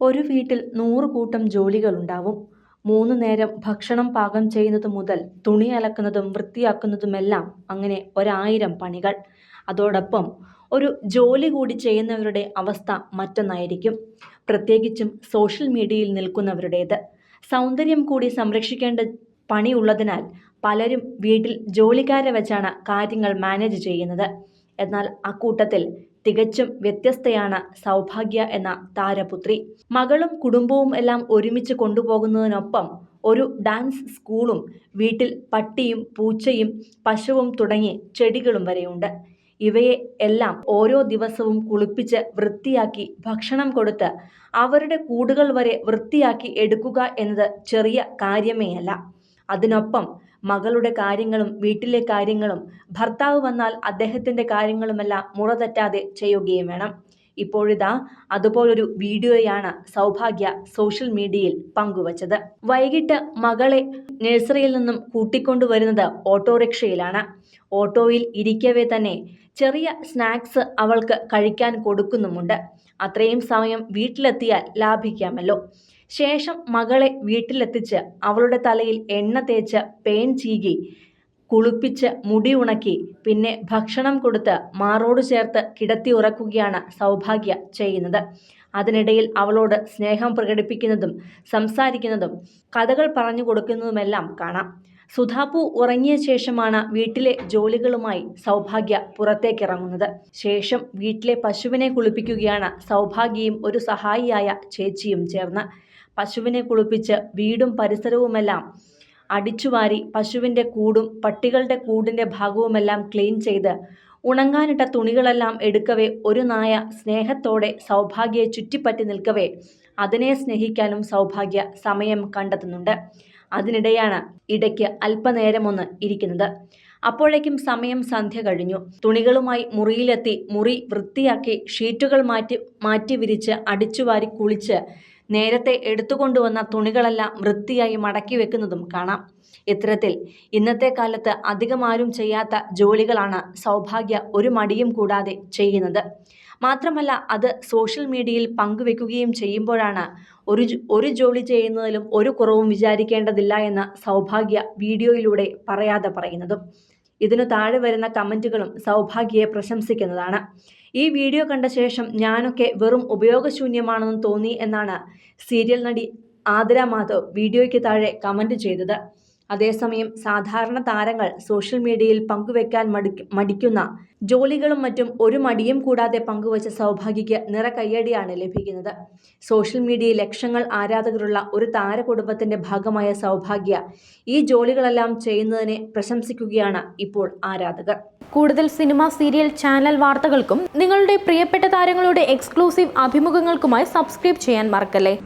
ഒരു വീട്ടിൽ നൂറുകൂട്ടം ജോലികളുണ്ടാവും. മൂന്ന് നേരം ഭക്ഷണം പാകം ചെയ്യുന്നത് മുതൽ തുണി അലക്കുന്നതും വൃത്തിയാക്കുന്നതുമെല്ലാം അങ്ങനെ ഒരായിരം പണികൾ. അതോടൊപ്പം ഒരു ജോലി കൂടി ചെയ്യുന്നവരുടെ അവസ്ഥ മറ്റൊന്നായിരിക്കും. പ്രത്യേകിച്ചും സോഷ്യൽ മീഡിയയിൽ നിൽക്കുന്നവരുടേത്. സൗന്ദര്യം കൂടി സംരക്ഷിക്കേണ്ട പണിയുള്ളതിനാൽ പലരും വീട്ടിൽ ജോലിക്കാരെ വെച്ചാണ് കാര്യങ്ങൾ മാനേജ് ചെയ്യുന്നത്. എന്നാൽ അക്കൂട്ടത്തിൽ തികച്ചും വ്യത്യസ്തയാണ് സൗഭാഗ്യ എന്ന താരപുത്രി. മകളും കുടുംബവും എല്ലാം ഒരുമിച്ച് കൊണ്ടുപോകുന്നതിനൊപ്പം ഒരു ഡാൻസ് സ്കൂളും വീട്ടിൽ പട്ടിയും പൂച്ചയും പശുവും തുടങ്ങി ചെടികളും വരെയുണ്ട്. ഇവയെ എല്ലാം ഓരോ ദിവസവും കുളിപ്പിച്ച് വൃത്തിയാക്കി ഭക്ഷണം കൊടുത്ത് അവരുടെ കൂടുകൾ വരെ വൃത്തിയാക്കി എടുക്കുക എന്നത് ചെറിയ കാര്യമേ അല്ല അതിനൊപ്പം മകളുടെ കാര്യങ്ങളും വീട്ടിലെ കാര്യങ്ങളും ഭർത്താവ് വന്നാൽ അദ്ദേഹത്തിന്റെ കാര്യങ്ങളുമെല്ലാം മുറ തെറ്റാതെ ചെയ്യുകയും വേണം. ഇപ്പോഴിതാ അതുപോലൊരു വീഡിയോയാണ് സൗഭാഗ്യ സോഷ്യൽ മീഡിയയിൽ പങ്കുവച്ചത്. വൈകിട്ട് മകളെ നഴ്സറിയിൽ നിന്നും കൂട്ടിക്കൊണ്ടുവരുന്നത് ഓട്ടോറിക്ഷയിലാണ്. ഓട്ടോയിൽ ഇരിക്കവേ തന്നെ ചെറിയ സ്നാക്സ് അവൾക്ക് കഴിക്കാൻ കൊടുക്കുന്നുമുണ്ട്. അത്രയും സമയം വീട്ടിലെത്തിയാൽ ലാഭിക്കാമല്ലോ. ശേഷം മകളെ വീട്ടിലെത്തിച്ച് അവളുടെ തലയിൽ എണ്ണ തേച്ച് പേൻ ചീകി കുളിപ്പിച്ച് മുടി ഉണക്കി പിന്നെ ഭക്ഷണം കൊടുത്ത് മാറോട് ചേർത്ത് കിടത്തി ഉറക്കുകയാണ് സൗഭാഗ്യ ചെയ്യുന്നത്. അതിനിടയിൽ അവളോട് സ്നേഹം പ്രകടിപ്പിക്കുന്നതും സംസാരിക്കുന്നതും കഥകൾ പറഞ്ഞു കൊടുക്കുന്നതുമെല്ലാം കാണാം. സുധാപു ഉറങ്ങിയ ശേഷമാണ് വീട്ടിലെ ജോലികളുമായി സൗഭാഗ്യ പുറത്തേക്കിറങ്ങുന്നത്. ശേഷം വീട്ടിലെ പശുവിനെ കുളിപ്പിക്കുകയാണ് സൗഭാഗ്യയും ഒരു സഹായിയായ ചേച്ചിയും ചേർന്ന്. പശുവിനെ കുളിപ്പിച്ച് വീടും പരിസരവുമെല്ലാം അടിച്ചുവാരി പശുവിന്റെ കൂടും പട്ടികളുടെ കൂടിന്റെ ഭാഗവുമെല്ലാം ക്ലീൻ ചെയ്ത് ഉണങ്ങാനിട്ട തുണികളെല്ലാം എടുക്കവേ ഒരു നായ സ്നേഹത്തോടെ സൗഭാഗ്യയെ ചുറ്റിപ്പറ്റി നിൽക്കവേ അതിനെ സ്നേഹിക്കാനും സൗഭാഗ്യ സമയം കണ്ടെത്തുന്നുണ്ട്. അതിനിടെയാണ് ഇടയ്ക്ക് അല്പനേരമൊന്ന് ഇരിക്കുന്നത്. അപ്പോഴേക്കും സമയം സന്ധ്യ കഴിഞ്ഞു. തുണികളുമായി മുറിയിലെത്തി മുറി വൃത്തിയാക്കി ഷീറ്റുകൾ മാറ്റി മാറ്റി വിരിച്ച് അടിച്ചുവാരി കുളിച്ച് നേരത്തെ എടുത്തുകൊണ്ടുവന്ന തുണികളെല്ലാം വൃത്തിയായി മടക്കി വെക്കുന്നതും കാണാം. ഇത്തരത്തിൽ ഇന്നത്തെ കാലത്ത് അധികമാരും ചെയ്യാത്ത ജോലികളാണ് സൗഭാഗ്യ ഒരു മടിയും കൂടാതെ ചെയ്യുന്നത്. മാത്രമല്ല അത് സോഷ്യൽ മീഡിയയിൽ പങ്കുവെക്കുകയും ചെയ്യുമ്പോഴാണ് ഒരു ഒരു ജോലി ചെയ്യുന്നതിലും ഒരു കുറവും വിചാരിക്കേണ്ടതില്ല എന്ന സൗഭാഗ്യ വീഡിയോയിലൂടെ പറയാതെ പറയുന്നതും. ഇതിനു താഴെ വരുന്ന കമന്റുകളും സൗഭാഗ്യയെ പ്രശംസിക്കുന്നതാണ്. ഈ വീഡിയോ കണ്ട ശേഷം ഞാനൊക്കെ വെറും ഉപയോഗശൂന്യമാണെന്ന് തോന്നി എന്നാണ് സീരിയൽ നടി ആതിര മാധവ് വീഡിയോയ്ക്ക് താഴെ കമന്റ് ചെയ്തത്. അതേസമയം സാധാരണ താരങ്ങൾ സോഷ്യൽ മീഡിയയിൽ പങ്കുവെക്കാൻ മടി മടിക്കുന്ന ജോലികളും മറ്റും ഒരു മടിയും കൂടാതെ പങ്കുവച്ച സൗഭാഗ്യയ്ക്ക് നിറ കയ്യടിയാണ് ലഭിക്കുന്നത്. സോഷ്യൽ മീഡിയയിൽ ലക്ഷങ്ങൾ ആരാധകരുള്ള ഒരു താരകുടുംബത്തിന്റെ ഭാഗമായ സൗഭാഗ്യ ഈ ജോലികളെല്ലാം ചെയ്യുന്നതിനെ പ്രശംസിക്കുകയാണ് ഇപ്പോൾ ആരാധകർ. കൂടുതൽ സിനിമ സീരിയൽ ചാനൽ വാർത്തകൾക്കും നിങ്ങളുടെ പ്രിയപ്പെട്ട താരങ്ങളുടെ എക്സ്ക്ലൂസീവ് അഭിമുഖങ്ങൾക്കുമായി സബ്സ്ക്രൈബ് ചെയ്യാൻ മറക്കല്ലേ?